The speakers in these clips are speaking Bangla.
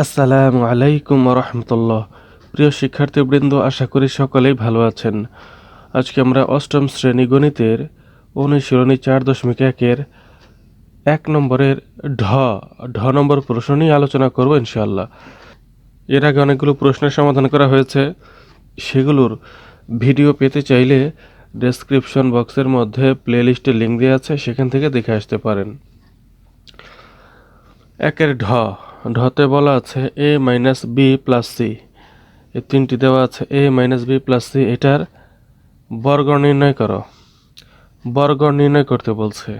আসসালামু আলাইকুম রহমতুল্লাহ প্রিয় শিক্ষার্থীবৃন্দ, আশা করি সকলেই ভালো আছেন। আজকে আমরা অষ্টম শ্রেণি গণিতের অনুশীলনী চার দশমিক একের এক নম্বরের ঢ ঢ নম্বর প্রশ্ন নিয়ে আলোচনা করব ইনশাল্লাহ এর আগে অনেকগুলো প্রশ্নের সমাধান করা হয়েছে। সেগুলোর ভিডিও পেতে চাইলে ডেসক্রিপশন বক্সের মধ্যে প্লেলিস্টের লিঙ্ক দেওয়া আছে, সেখান থেকে দেখে আসতে পারেন। একের ঢ। ঢতে বলা আছে A minus B plus C. এই তিনটি দেওয়া আছে A minus B plus C, এটার বর্গ নির্ণয় করো। বর্গ নির্ণয় করতে বলছে।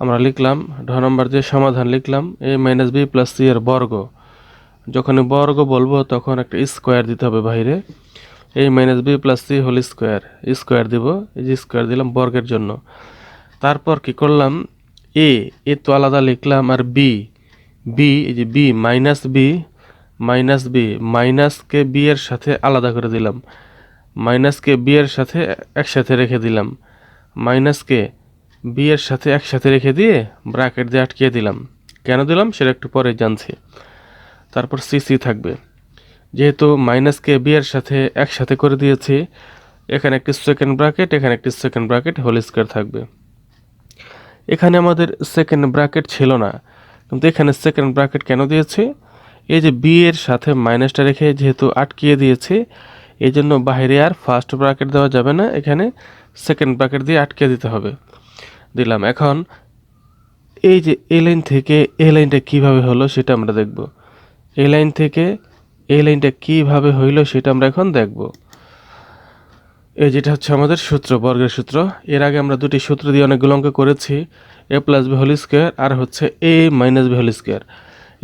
আমরা লিখলাম, ঢ নম্বর যে সমাধান লিখলাম, A minus B plus C এর বর্গ। যখন বর্গ বলব, তখন একটা স্কোয়ার দিতে হবে বাইরে A minus B plus C whole square. Square দিব, এই যে স্কোয়ার দিলাম বর্গের জন্য। তারপর কি করলাম? এ এ তো আলাদা লিখলাম, আর বি বি এই যে B minus B minus B মাইনাসকে B এর সাথে আলাদা করে দিলাম। মাইনাসকে বি এর সাথে একসাথে রেখে দিলাম। মাইনাসকে বি এর সাথে একসাথে রেখে দিয়ে ব্র্যাকেট দিয়ে আটকিয়ে দিলাম। কেন দিলাম? সেটা একটু পরে জানছি। তারপর সি সি থাকবে। যেহেতু মাইনাসকে বি এর সাথে একসাথে করে দিয়েছি, এখানে একটি সেকেন্ড ব্র্যাকেট এখানে একটি সেকেন্ড ব্র্যাকেট হোল স্কোয়ার থাকবে। এখানে আমাদের সেকেন্ড ব্র্যাকেট ছিল না। কিন্তু এখানে সেকেন্ড ব্র্যাকেট কেন দিয়েছি? এই যে বি এর সাথে মাইনাসটা রেখে যেহেতু আটকিয়ে দিয়েছি এই জন্য বাইরে আর ফার্স্ট ব্র্যাকেট দেওয়া যাবে না, এখানে সেকেন্ড ব্র্যাকেট দিয়ে আটকে দিতে হবে। দিলাম। এখন এই যে এ লাইন থেকে এ লাইনটা কীভাবে হলো সেটা আমরা দেখব। এই লাইন থেকে এই লাইনটা কীভাবে হইল সেটা আমরা এখন দেখব। এই যেটা হচ্ছে আমাদের সূত্র, বর্গের সূত্র, এর আগে আমরা দুটি সূত্র দিয়ে অনেকগুলো অঙ্ক করেছি A plus B whole square আর হচ্ছে A minus B whole square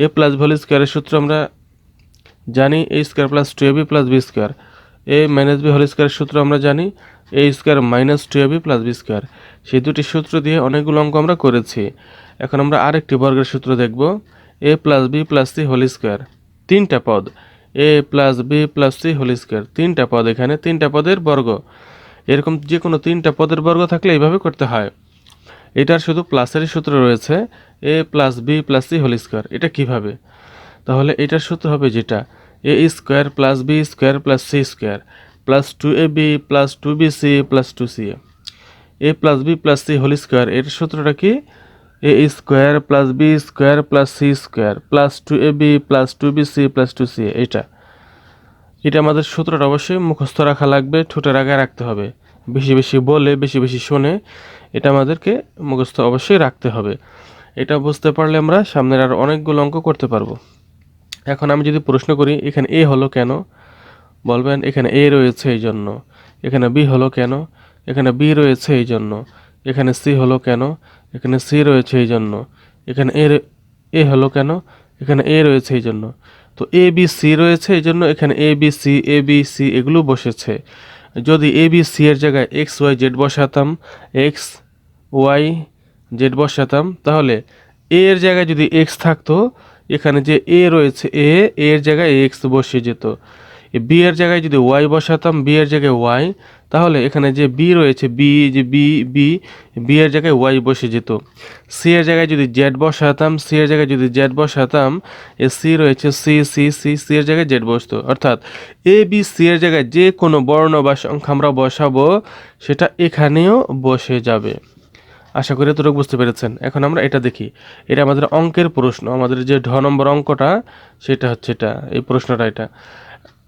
A plus B whole স্কোয়ারের সূত্র আমরা জানি A square plus two A B plus B square A minus B whole স্কোয়ারের সূত্র আমরা জানি A square minus two A B plus B square সেই দুটি সূত্র দিয়ে অনেকগুলো অঙ্ক আমরা করেছি। এখন আমরা আরেকটি বর্গের সূত্র দেখব A plus B plus C whole square তিনটা পদ। A plus B plus C whole square তিনটা পদ এখানে, তিনটা পদের বর্গ। এরকম যে কোনো তিনটা পদের বর্গ থাকলে এইভাবে করতে হয়। এটার শুধু প্লাসের সূত্র রয়েছে। A plus B plus C whole square এটা কীভাবে? তাহলে এটার সূত্র হবে যেটা? A square plus B square plus C square plus two A B plus two B C plus two C A plus B plus C whole square এর সূত্রটা কি? A square plus B square plus C square plus two A B plus two B C plus two C এটা এটা আমাদের সূত্রটা অবশ্যই মুখস্থ রাখা লাগবে, ঠোঁটের আগে রাখতে হবে। বেশি বেশি বলে, বেশি বেশি শোনে, এটা আমাদেরকে মুখস্থ অবশ্যই রাখতে হবে। এটা বুঝতে পারলে আমরা সামনের আর অনেকগুলো অঙ্ক করতে পারব। এখন আমি যদি প্রশ্ন করি, এখানে এ হলো কেন? বলবেন, এখানে এ রয়েছে এই জন্য। এখানে বি হলো কেন? এখানে বি রয়েছে এই জন্য। এখানে সি হলো কেন? এখানে সি রয়েছে এই জন্য। এখানে এ এ হলো কেন? এখানে এ রয়েছে এই জন্য। তো এ, বি, সি রয়েছে এই জন্য এখানে A, B, C, A, B, C এগুলো বসেছে। যদি এ, বি, সি এর জায়গায় এক্স, ওয়াই, জেড বসাতাম, এক্স, ওয়াই, জেড বসাতাম, তাহলে এ এর জায়গায় যদি এক্স থাকতো, এখানে যে এ রয়েছে এ এর জায়গায় এক্স বসে যেত। বি এর জায়গায় যদি ওয়াই বসাতাম, বি এর জায়গায় ওয়াই তাহলে এখানে যে বি রয়েছে বি যে বি বি বি এর জায়গায় ওয়াই বসে যেত। সি এর জায়গায় যদি জেড বসাতাম সি এর জায়গায় যদি জেড বসাতাম, এ সি রয়েছে সি সি সি সি এর জায়গায় জেড বসতো। অর্থাৎ এ বি সি এর জায়গায় যে কোনো বর্ণ বা সংখ্যা আমরা বসাবো, সেটা এখানেও বসে যাবে। আশা করি এতটুকু বুঝতে পেরেছেন। এখন আমরা এটা দেখি। এটা আমাদের অঙ্কের প্রশ্ন। আমাদের যে ঢ নম্বর অঙ্কটা, সেটা হচ্ছে এটা। এই প্রশ্নটা এটা।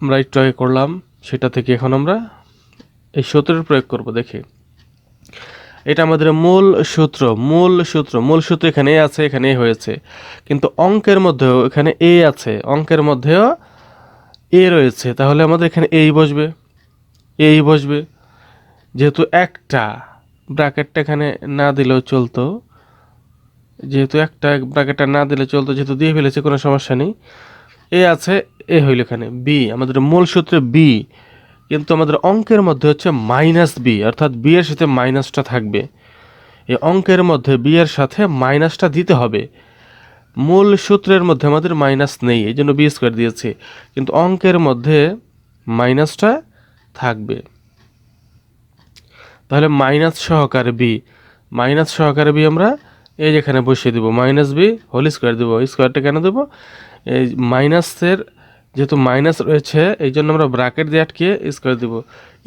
আমরা একটু আগে করলাম, সেটা থেকে এখন আমরা এই সূত্রের প্রয়োগ করব, দেখি। এটা আমাদের মূল সূত্র মূল সূত্র মূল সূত্র এখানে আছে এখানে হয়েছে। কিন্তু অঙ্কের মধ্যেও এখানে এ আছে, অঙ্কের মধ্যেও এ রয়েছে। তাহলে আমাদের এখানে এই বসবে এই বসবে। যেহেতু একটা ব্র্যাকেটটা এখানে না দিলেও চলতো, যেহেতু একটা ব্র্যাকেটটা না দিলে চলতো, যেহেতু দিয়ে ফেলেছে, কোনো সমস্যা নেই। এ আছে, এ হইল এখানে, বি। আমাদের মূল সূত্রে বি। কিন্তু আমাদের অঙ্কের মধ্যে হচ্ছে মাইনাস বি, অর্থাৎ বি এর সাথে মাইনাসটা থাকবে। এই অঙ্কের মধ্যে বি এর সাথে মাইনাসটা দিতে হবে। মূল সূত্রের মধ্যে আমাদের মাইনাস নেই, এই জন্য বি স্কোয়ার দিয়েছে। কিন্তু অঙ্কের মধ্যে মাইনাসটা থাকবে। তাহলে মাইনাস সহকারে বি, মাইনাস সহকারে বি আমরা এই যেখানে বসিয়ে দেবো, মাইনাস বি হোল স্কোয়ার দেবো স্কোয়ারটা কেন দেবো? এই মাইনাসের যেহেতু মাইনাস রয়েছে, এই জন্য আমরা ব্রাকেট দিয়ে আটকে স্কোয়ার দিব।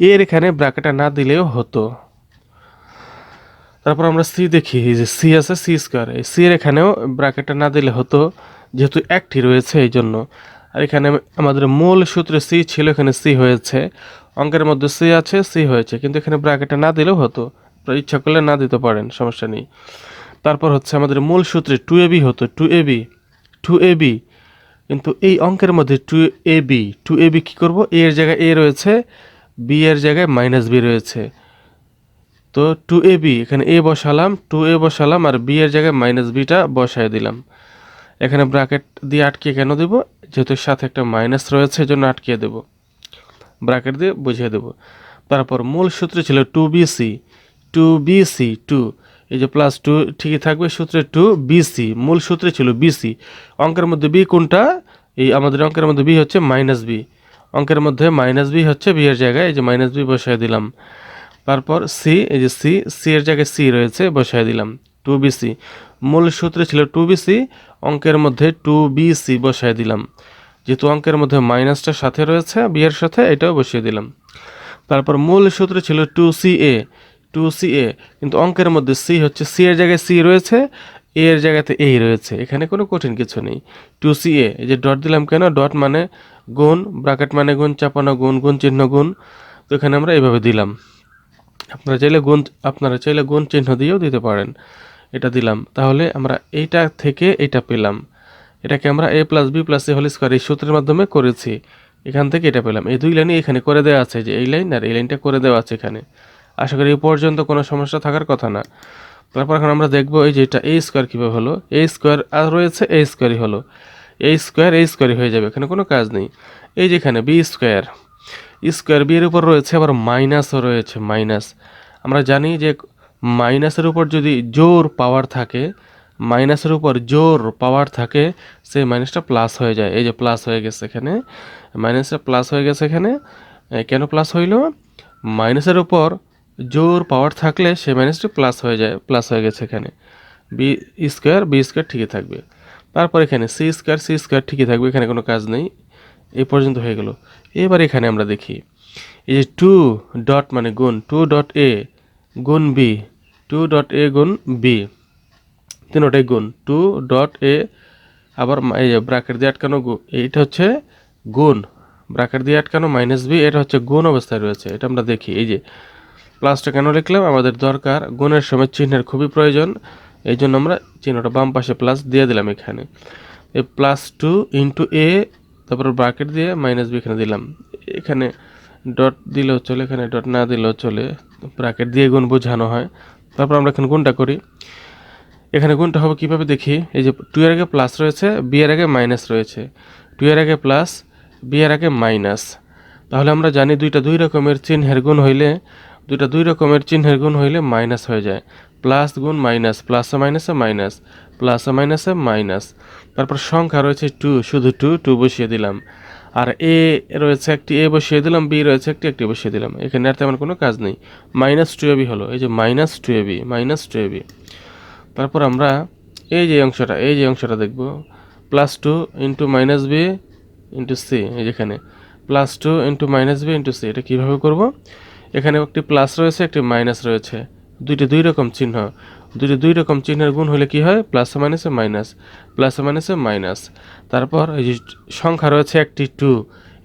এর এখানে ব্রাকেটটা না দিলেও হতো। তারপর আমরা সি দেখি যে সি আছে সি স্কোয়ার এই সি এর এখানেও ব্রাকেটটা না দিলে হতো, যেহেতু একটি রয়েছে এই জন্য। আর এখানে আমাদের মূল সূত্রে সি ছিল, এখানে সি হয়েছে। অঙ্কের মধ্যে সি আছে সি হয়েছে, কিন্তু এখানে ব্রাকেটটা না দিলেও হতো। ইচ্ছা করলে না দিতে পারেন, সমস্যা নেই। তারপর হচ্ছে আমাদের মূল সূত্রে টু এ বি হতো two A B two A B কিন্তু এই অঙ্কের মধ্যে two A B two A B কী করব? এ এর জায়গায় এ রয়েছে বি এর জায়গায় মাইনাস বি রয়েছে। তো টু এ বি এখানে এ বসালাম টু এ বসালাম, আর বি এর জায়গায় মাইনাস বিটা বসায় দিলাম। এখানে ব্রাকেট দিয়ে আটকে কেন দেব? যেহেতু সাথে একটা মাইনাস রয়েছে, এজন্য আটকিয়ে দেব। ব্রাকেট দিয়ে বুঝিয়ে দেব। তারপর মূল সূত্র ছিল two B C two B C two এই যে প্লাস টু ঠিকই থাকবে, সূত্রে টু বিসি মূল সূত্রে ছিল বিসি অঙ্কের মধ্যে বি কোনটা? এই আমাদের অঙ্কের মধ্যে বি হচ্ছে মাইনাস বি অঙ্কের মধ্যে মাইনাস বি হচ্ছে বি এর জায়গায়, এই যে মাইনাস বি বসায় দিলাম। তারপর সি এই যে সি সি এর জায়গায় সি রয়েছে, বসায় দিলাম। টু বিসি মূল সূত্রে ছিল টু বিসি অঙ্কের মধ্যে টু বিসি বসায় দিলাম। যেহেতু অঙ্কের মধ্যে মাইনাসটা সাথে রয়েছে বি এর সাথে এটাও বসিয়ে দিলাম। তারপর মূল সূত্র ছিল two C A two C A কিন্তু অঙ্কের মধ্যে সি হচ্ছে সি এর জায়গায় সি রয়েছে এ এর জায়গাতে এই রয়েছে। এখানে কোনো কঠিন কিছু নেই। টু সি এ এই যে ডট দিলাম কেন? ডট মানে গুণ ব্রাকেট মানে গুণ, চাপানো গুণ গুণ চিহ্ন গুণ। তো এখানে আমরা এইভাবে দিলাম। আপনারা চাইলে গুণ, আপনারা চাইলে গুণ চিহ্ন দিয়েও দিতে পারেন। এটা দিলাম। তাহলে আমরা এইটা থেকে এটা পেলাম। এটাকে আমরা A plus B plus A whole square এই সূত্রের মাধ্যমে করেছি। এখান থেকে এটা পেলাম। এই দুই লাইনই এখানে করে দেওয়া আছে যে এই লাইন আর এই লাইনটা করে দেওয়া আছে এখানে। আশা করি এই পর্যন্ত কোনো সমস্যা থাকার কথা না। তারপর এখন আমরা দেখব এই যে এটা এ স্কোয়ার কীভাবে হলো? এ স্কোয়ার আর রয়েছে এ স্কোয়ারই হলো। এ স্কোয়ার এ স্কোয়ারই হয়ে যাবে, এখানে কোনো কাজ নেই। এই যে এখানে বি স্কোয়ার স্কোয়ার বি এর উপর রয়েছে, আবার মাইনাসও রয়েছে মাইনাস আমরা জানি যে মাইনাসের উপর যদি জোর পাওয়ার থাকে মাইনাসের উপর জোর পাওয়ার থাকে, সেই মাইনাসটা প্লাস হয়ে যায়। এই যে প্লাস হয়ে গেছে এখানে মাইনাসটা প্লাস হয়ে গেছে এখানে কেন প্লাস হইল? মাইনাসের উপর জোর পাওয়ার থাকলে সেই মাইনাসটি প্লাস হয়ে যায় প্লাস হয়ে গেছে এখানে। বি স্কোয়ার বি স্কোয়ার ঠিকই থাকবে। তারপর এখানে সি স্কোয়ার সি স্কোয়ার ঠিকই থাকবে, এখানে কোনো কাজ নেই। এই পর্যন্ত হয়ে গেল। এবার এখানে আমরা দেখি, এই যে টু ডট মানে গুণ টু ডট এ গুণ বি টু ডট এ গুণ বি তিনোটাই গুণ টু ডট এ আবার এই যে ব্রাকেট দিয়ে আটকানো এইটা হচ্ছে গুণ। ব্রাকেট দিয়ে আটকানো মাইনাস বি এটা হচ্ছে গুণ অবস্থায় রয়েছে। এটা আমরা দেখি, এই যে প্লাসটা কেন লিখলাম? আমাদের দরকার গুণের সময় চিহ্নের খুবই প্রয়োজন। এই জন্য আমরা চিহ্নটা বাম পাশে প্লাস দিয়ে দিলাম এখানে। এই প্লাস টু ইন্টু এ তারপর ব্রাকেট দিয়ে মাইনাস বি এখানে দিলাম। এখানে ডট দিলেও চলে, এখানে ডট না দিলেও চলে। ব্রাকেট দিয়ে গুণ বোঝানো হয়। তারপর আমরা এখানে গুণটা করি। এখানে গুণটা হবে কীভাবে দেখি? এই যে টু এর আগে প্লাস রয়েছে বি এর আগে মাইনাস রয়েছে। টু এর আগে প্লাস বি এর আগে মাইনাস তাহলে আমরা জানি দুইটা দুই রকমের চিহ্নের গুণ হইলে দুইটা দুই রকমের চিহ্নের গুণ হইলে মাইনাস হয়ে যায়। প্লাস গুণ মাইনাস, প্লাসে মাইনাসে মাইনাস, প্লাসে মাইনাসে মাইনাস। তারপর সংখ্যা রয়েছে টু, শুধু টু টু বসিয়ে দিলাম। আর এ রয়েছে একটি, এ বসিয়ে দিলাম, বি রয়েছে একটি একটি বসিয়ে দিলাম। এখানে আর তেমন কোনো কাজ নেই। মাইনাস টু এবি হলো, এই যে minus two A B, minus two A B. তারপর আমরা এই যে অংশটা, এই যে অংশটা দেখব। Plus two into minus B into C, এই যেখানে। Plus two into minus B into C, এটা কীভাবে করব? এখানে একটি প্লাস রয়েছে, একটি মাইনাস রয়েছে। দুইটি দুই রকম চিহ্ন। দুইটি দুই রকম চিহ্নের গুণ হলে কি হয়? প্লাস মাইনাসে মাইনাস প্লাস মাইনাসে মাইনাস তারপর এই যে সংখ্যা রয়েছে একটি টু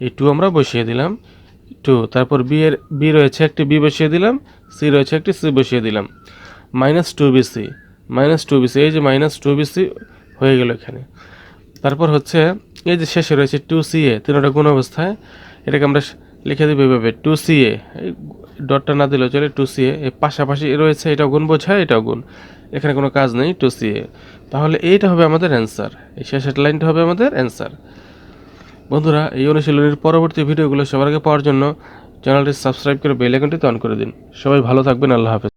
এই টু আমরা বসিয়ে দিলাম। টু তারপর বি এর বি রয়েছে একটি বি বসিয়ে দিলাম। সি রয়েছে একটি সি বসিয়ে দিলাম। Minus two B C minus two B C এই যে মাইনাস টু বিসি হয়ে গেল এখানে। তারপর হচ্ছে এই যে শেষে রয়েছে টু সি এ তিনটা গুণ অবস্থায়। এটাকে আমরা লিখে দেবো এইভাবে টু সি এ ডটটা না দিলেও চলে টু সি এ পাশাপাশি রয়েছে এটা গুণ বোঝায় এটা গুণ। এখানে কোনো কাজ নেই টু সি এ তাহলে এইটা হবে আমাদের অ্যান্সার এই শেষের লাইনটা হবে আমাদের অ্যান্সার বন্ধুরা, এই অনুশীলনের পরবর্তী ভিডিওগুলো সবার আগে পাওয়ার জন্য চ্যানেলটি সাবস্ক্রাইব করে বেল আইকনটি অন করে দিন। সবাই ভালো থাকবেন, আল্লাহ হাফেজ।